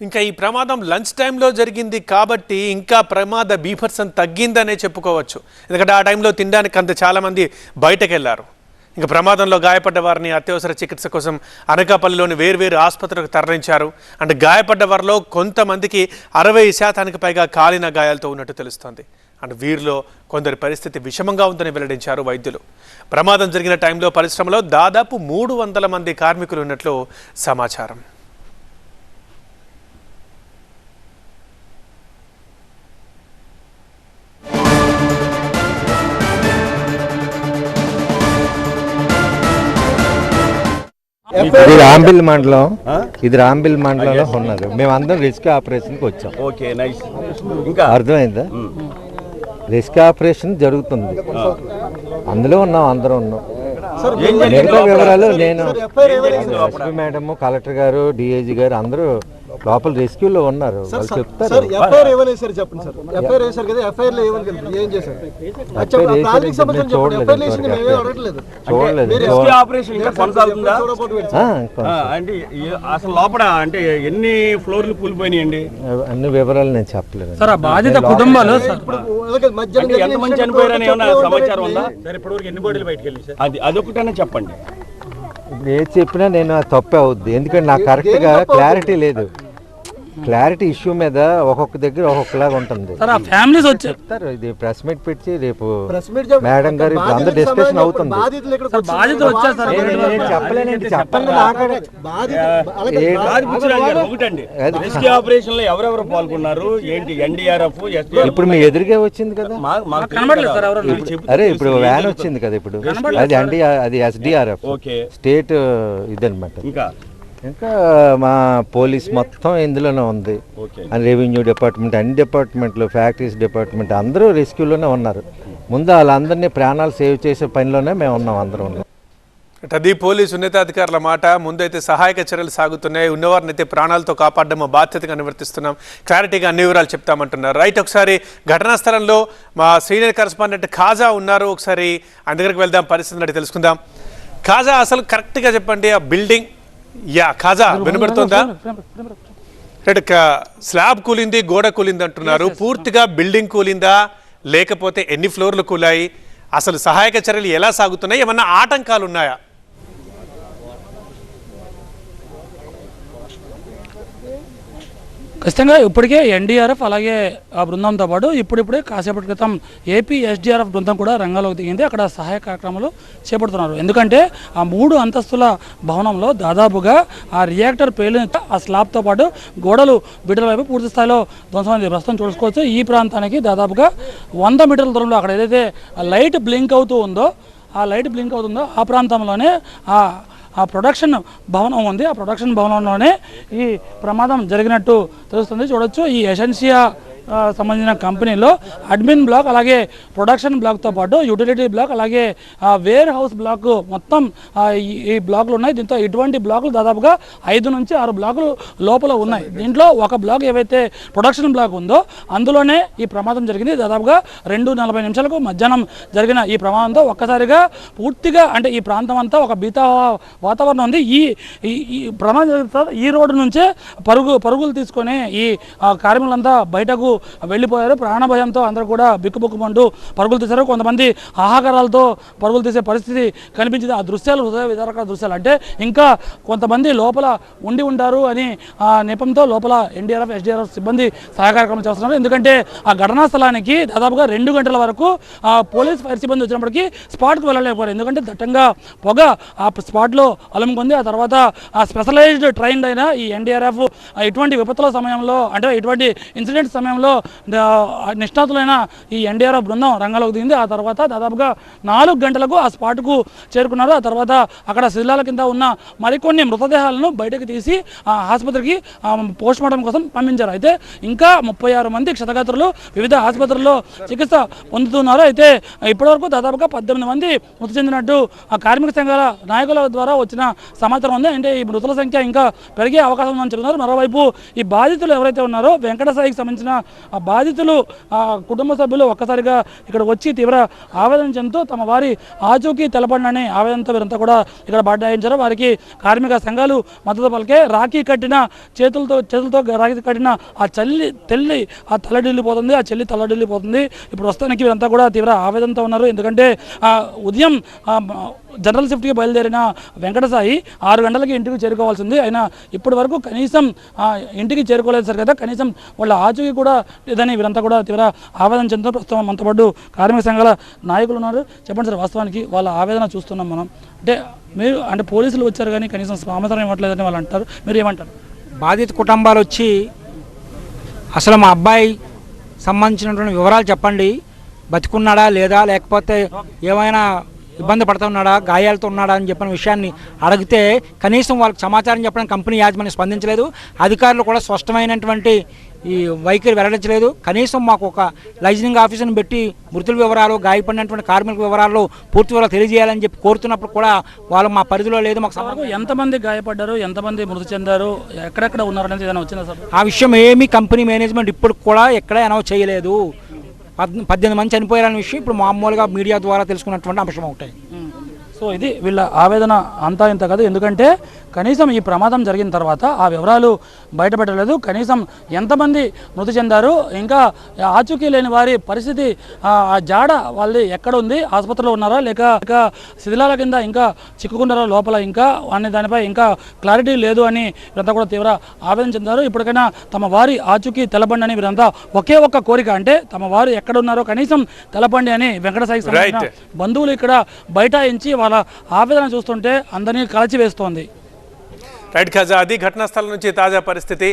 ఇంకా ఈ ప్రమాదం లంచ్ టైంలో జరిగింది కాబట్టి ఇంకా ప్రమాద బీభత్సం తగ్గిందనే చెప్పుకోవచ్చు. ఎందుకంటే ఆ టైంలో తినడానికి అంత చాలామంది బయటకు వెళ్ళారు ఇంకా ప్రమాదంలో గాయపడ్డ వారిని అత్యవసర చికిత్స కోసం అనకాపల్లిలోని వేర్వేరు ఆసుపత్రులకు తరలించారు. అంటే గాయపడ్డ వారిలో కొంతమందికి అరవై శాతానికి పైగా కాలిన గాయాలతో ఉన్నట్టు తెలుస్తోంది. అండ్ వీరిలో కొందరి పరిస్థితి విషమంగా ఉందని వెల్లడించారు వైద్యులు. ప్రమాదం జరిగిన టైంలో పరిశ్రమలో దాదాపు మూడు వందల మంది కార్మికులు ఉన్నట్లు సమాచారం. ఇది రాంబిల్ మండలం. ఇది రాంబిల్ మండలంలో ఉన్నారు మేమందరం రిస్క్ ఆపరేషన్కి వచ్చాం. Okay nice. ఇంకా? అర్థమైందా? రిస్క్ ఆపరేషన్ జరుగుతుంది. అందులో ఉన్నాం అందరం ఉన్నాం. మిగతా? వివరాలు నేను ఏం జరిగింది లోపల? ఎస్పీ మేడం కలెక్టర్ గారు డిఐజీ గారు అందరూ లోపల రెస్క్యూలో ఉన్నారు. వాళ్ళు చెప్తారు. సార్ ఎఫ్ఐఆర్ ఏమని వేశారు చెప్పండి సార్. ఎఫ్ఐఆర్ వేశారు కదా ఎఫ్ఐఆర్లో ఏమని కలిపి ఏం చేశారు? చూడలేదు చూడలేదు. మీరు చూడ- రెస్క్యూ ఆపరేషన్ ఇంకా కొనసాగుతుందా? ఆ, ఆ, కొంచెం. అంటే ఏ- అసలు లోపల అంటే ఎన్ని ఫ్లోర్లు కూలిపోయినాయండి? అన్ని వివరాలు నేను చెప్పలేదు సార్ ఆ బాధిత కుటుంబాలు చెప్తూ సమాచారం అది అదొకటనే చెప్పండి. ఇప్పుడు ఏది చెప్పినా నేను తప్పే అవుద్ది. ఎందుకంటే నాకు కరెక్ట్గా క్లారిటీ లేదు. క్లారిటీ ఇష్యూ మీద ఒక్కొక్క దగ్గర ఒక్కొక్కలాగా ఉంటుంది. సార్ ఆ ఫ్యామిలీస్ వచ్చి చెప్తారు ఇది ప్రెస్ మీట్ పెట్టి రేపు ప్రెస్ మీట్ చెప్పండి. మేడం గారు ఇప్పుడు అందరు డిస్కషన్ అవుతుంది. బాధితులు ఇక్కడ సార్ బాధితులు వచ్చారు సార్ నేను- నేను చెప్పలేనండి చెప్పండి ఆపరేషన్లో ఎవరెవరు పాల్గొన్నారు? ఏంటి ఎన్డీఆర్ఎఫ్ ఇప్పుడు మీ ఎదురుగా వచ్చింది కదా. కనబడలేదు సార్ ఎవరు అరే ఇప్పుడు వ్యాన్ వచ్చింది కదా ఇప్పుడు. అది అది ఎస్డిఆర్ఎఫ్ ఓకే. స్టేట్ ఇదనమాట ఇంకా ఇంకా మా పోలీస్ మొత్తం ఇందులోనే ఉంది. రెవెన్యూ డిపార్ట్మెంట్ అన్ని డిపార్ట్మెంట్లు ఫ్యాక్టరీస్ డిపార్ట్మెంట్ అందరూ రెస్క్యూలోనే ఉన్నారు. ముందు వాళ్ళందరినీ ప్రాణాలు సేవ్ చేసే పనిలోనే మేము ఉన్నాం అందరం. ఉన్నాం అది పోలీసు ఉన్నతాధికారుల మాట ముందైతే సహాయక చర్యలు సాగుతున్నాయి ఉన్నవారిని అయితే ప్రాణాలతో కాపాడడం మా బాధ్యతగా నిర్వర్తిస్తున్నాం. క్లారిటీగా అన్ని వివరాలు చెప్తామంటున్నారు. రైట్ ఒకసారి ఘటనా స్థలంలో మా సీనియర్ కరస్పాండెంట్ ఖాజా ఉన్నారు. ఒకసారి ఆయన దగ్గరికి వెళ్దాం పరిస్థితులు తెలుసుకుందాం. ఖాజా అసలు కరెక్ట్గా చెప్పండి ఆ బిల్డింగ్ యా ఖాజా వినబడుతుందా? స్లాబ్ కూలింది గోడ కూలింది అంటున్నారు పూర్తిగా బిల్డింగ్ కూలిందా? లేకపోతే ఎన్ని ఫ్లోర్లు కూలాయి? అసలు సహాయక చర్యలు ఎలా సాగుతున్నాయి? ఏమన్నా ఆటంకాలు ఉన్నాయా ఖచ్చితంగా ఇప్పటికే ఎన్డీఆర్ఎఫ్ అలాగే ఆ బృందంతో పాటు ఇప్పుడిప్పుడే కాసేపటి క్రితం ఏపీ ఎస్డీఆర్ఎఫ్ బృందం కూడా రంగంలోకి దిగింది. అక్కడ సహాయ కార్యక్రమాలు చేపడుతున్నారు. ఎందుకంటే ఆ మూడు అంతస్తుల భవనంలో దాదాపుగా ఆ రియాక్టర్ పేలిన ఆ స్లాబ్తో పాటు గోడలు బిడ్డల వైపు పూర్తి స్థాయిలో ధ్వంసమైంది ప్రస్తుతం చూసుకోవచ్చు. ఈ ప్రాంతానికి దాదాపుగా వంద మీటర్ల దూరంలో అక్కడ ఏదైతే ఆ లైట్ బ్లింక్ అవుతూ ఉందో ఆ లైట్ బ్లింక్ అవుతుందో ఆ ప్రాంతంలోనే ఆ ఆ ప్రొడక్షన్ భవనం ఉంది. ఆ ప్రొడక్షన్ భవనంలోనే ఈ ప్రమాదం జరిగినట్టు తెలుస్తుంది. చూడొచ్చు. ఈ ఎసెన్సియా సంబంధించిన కంపెనీలో అడ్మిన్ బ్లాక్ అలాగే ప్రొడక్షన్ బ్లాక్తో పాటు యూటిలిటీ బ్లాక్ అలాగే వేర్ హౌస్ బ్లాక్ మొత్తం ఈ- ఈ బ్లాకులు ఉన్నాయి. దీంతో ఇటువంటి బ్లాకులు దాదాపుగా ఐదు నుంచి ఆరు బ్లాకులు లోపల ఉన్నాయి. దీంట్లో ఒక బ్లాక్ ఏవైతే ప్రొడక్షన్ బ్లాక్ ఉందో అందులోనే ఈ ప్రమాదం జరిగింది. దాదాపుగా రెండు నలభై నిమిషాలకు మధ్యాహ్నం జరిగిన ఈ ప్రమాదంతో ఒక్కసారిగా పూర్తిగా అంటే ఈ ప్రాంతం అంతా ఒక బీతా వాతావరణం ఉంది. ఈ ఈ- ప్రమాదం జరిగిన ఈ రోడ్డు నుంచే పరుగు పరుగులు తీసుకొని ఈ కార్మికులంతా బయటకు వెళ్ళిపోయారు. ప్రాణ భయంతో అందరూ కూడా బిక్కుబుక్కుమంటూ పరుగులు తీశారు. కొంతమంది ఆహాకారాలతో పరుగులు తీసే పరిస్థితి కనిపించింది. ఆ దృశ్యాలు హృదయ విదారక దృశ్యాలు. అంటే ఇంకా కొంతమంది లోపల ఉండి ఉంటారు అని ఆ నెపంతో లోపల ఎన్డీఆర్ఎఫ్ ఎస్డీఆర్ఎఫ్ సిబ్బంది సహాయ చేస్తున్నారు. ఎందుకంటే ఆ ఘటనా స్థలానికి దాదాపుగా రెండు గంటల వరకు ఆ పోలీస్ ఫైర్ సిబ్బంది వచ్చినప్పటికీ స్పాట్కు వెళ్ళలేకపోయారు. ఎందుకంటే దట్టంగా పొగ ఆ స్పాట్లో అలముకుంది. ఆ తర్వాత ఆ స్పెషలైజ్డ్ ట్రైన్ అయిన ఈ ఎన్డీఆర్ఎఫ్ ఇటువంటి విపత్తుల సమయంలో అంటే ఇటువంటి ఇన్సిడెంట్ సమయంలో ద- నిష్ణాతులైన ఈ ఎన్డీఆర్ఎఫ్ బృందం రంగంలోకి దిగింది. ఆ తర్వాత దాదాపుగా నాలుగు గంటలకు ఆ స్పాట్కు చేరుకున్నారు. ఆ తర్వాత అక్కడ శిథిలాల కింద ఉన్న మరికొన్ని మృతదేహాలను బయటకు తీసి ఆ ఆసుపత్రికి పోస్ట్ మార్టం కోసం పంపించారు. అయితే ఇంకా ముప్పై ఆరు మంది క్షతగాత్రులు వివిధ ఆసుపత్రుల్లో చికిత్స పొందుతున్నారు. అయితే ఇప్పటివరకు దాదాపుగా పద్దెనిమిది మంది మృతి చెందినట్టు ఆ కార్మిక సంఘాల నాయకుల ద్వారా వచ్చిన సమాచారం ఉంది. అంటే ఈ మృతుల సంఖ్య ఇంకా పెరిగే అవకాశం ఉందని చెప్తున్నారు మరోవైపు ఈ బాధితులు ఎవరైతే ఉన్నారో వెంకటసాయికి సంబంధించిన ఆ బాధితులు ఆ కుటుంబ సభ్యులు ఒక్కసారిగా ఇక్కడ వచ్చి తీవ్ర ఆవేదన చెందుతూ తమ వారి ఆచూకీ తెలపండి ఆవేదనతో వీరంతా కూడా ఇక్కడ బడ్డాయించారు వారికి కార్మిక సంఘాలు మద్దతు పలికే రాఖీ కట్టిన చేతులతో చేతులతో రాఖీ కట్టిన ఆ చల్లి తెల్లి ఆ తల్లడిల్లిపోతుంది. ఆ చెల్లి తల్లడిల్లిపోతుంది. ఇప్పుడు వస్తానికి వీరంతా కూడా తీవ్ర ఆవేదనతో ఉన్నారు. ఎందుకంటే ఉదయం జనరల్ షిఫ్ట్కి బయలుదేరిన వెంకటసాయి ఆరు గంటలకి ఇంటికి చేరుకోవాల్సింది. అయినా ఇప్పటి వరకు కనీసం ఇంటికి చేరుకోలేదు సార్ కదా. కనీసం వాళ్ళ ఆచూకీ కూడా లేదని వీరంతా కూడా తీవ్ర ఆవేదన చెందుతూ ప్రస్తుతం మనతో పాటు కార్మిక సంఘాల నాయకులు ఉన్నారు. చెప్పండి సార్ వాస్తవానికి వాళ్ళ ఆవేదన చూస్తున్నాం మనం. అంటే మీరు అంటే పోలీసులు వచ్చారు కానీ కనీసం సమాచారం ఇవ్వట్లేదని వాళ్ళు అంటారు. మీరు ఏమంటారు? బాధిత కుటుంబాలు వచ్చి అసలు మా అబ్బాయి సంబంధించినటువంటి వివరాలు చెప్పండి. బతికున్నాడా లేదా? లేకపోతే ఏమైనా ఇబ్బంది పడుతున్నాడా గాయాలతో ఉన్నాడా అని చెప్పిన విషయాన్ని అడిగితే కనీసం వాళ్ళకి సమాచారం చెప్పడానికి కంపెనీ యాజమాన్యం స్పందించలేదు. అధికారులు కూడా స్పష్టమైనటువంటి ఈ వైఖరి వెల్లడించలేదు. కనీసం మాకు ఒక లైజనింగ్ ఆఫీసర్ని పెట్టి మృతుల వివరాలు గాయపడినటువంటి కార్మికుల వివరాలు పూర్తి వివరాలు తెలియజేయాలని చెప్పి కోరుతున్నప్పుడు కూడా వాళ్ళు మా పరిధిలో లేదు మాకు ఎంతమంది గాయపడ్డారు ఎంతమంది మృతి చెందారు ఎక్కడెక్కడ ఉన్నారు అనేది ఏదైనా వచ్చిందా సార్? ఆ విషయం ఏమీ కంపెనీ మేనేజ్మెంట్ ఇప్పుడు కూడా ఎక్కడ అనౌన్స్ చేయలేదు. పద్దెనిమిది మంది చనిపోయారనే విషయం ఇప్పుడు మామూలుగా మీడియా ద్వారా తెలుసుకున్నటువంటి అంశం ఒకటే. సో ఇది వీళ్ళ ఆవేదన అంతా ఇంత కాదు. ఎందుకంటే కనీసం ఈ ప్రమాదం జరిగిన తర్వాత ఆ వివరాలు బయటపెట్టలేదు. కనీసం ఎంతమంది మృతి చెందారు ఇంకా ఆచూకీ లేని వారి పరిస్థితి ఆ జాడ వాళ్ళది ఎక్కడ ఉంది ఆసుపత్రిలో ఉన్నారా లేక లేక శిథిలాల కింద ఇంకా చిక్కుకున్నారా లోపల ఇంకా అనే దానిపై ఇంకా క్లారిటీ లేదు అని వీరంతా కూడా తీవ్ర ఆవేదన చెందారు. ఇప్పటికైనా తమ వారి ఆచూకీ తెలపండి అని వీరంతా ఒకే ఒక్క కోరిక అంటే తమ వారు ఎక్కడ ఉన్నారో కనీసం తెలపండి అని వెంకటసాయి. బంధువులు ఇక్కడ బైఠాయించి వాళ్ళ ఆవేదన చూస్తుంటే అందరినీ కలచివేస్తోంది. రైట్ ఖజా అది ఘటనా స్థలం నుంచి తాజా పరిస్థితి.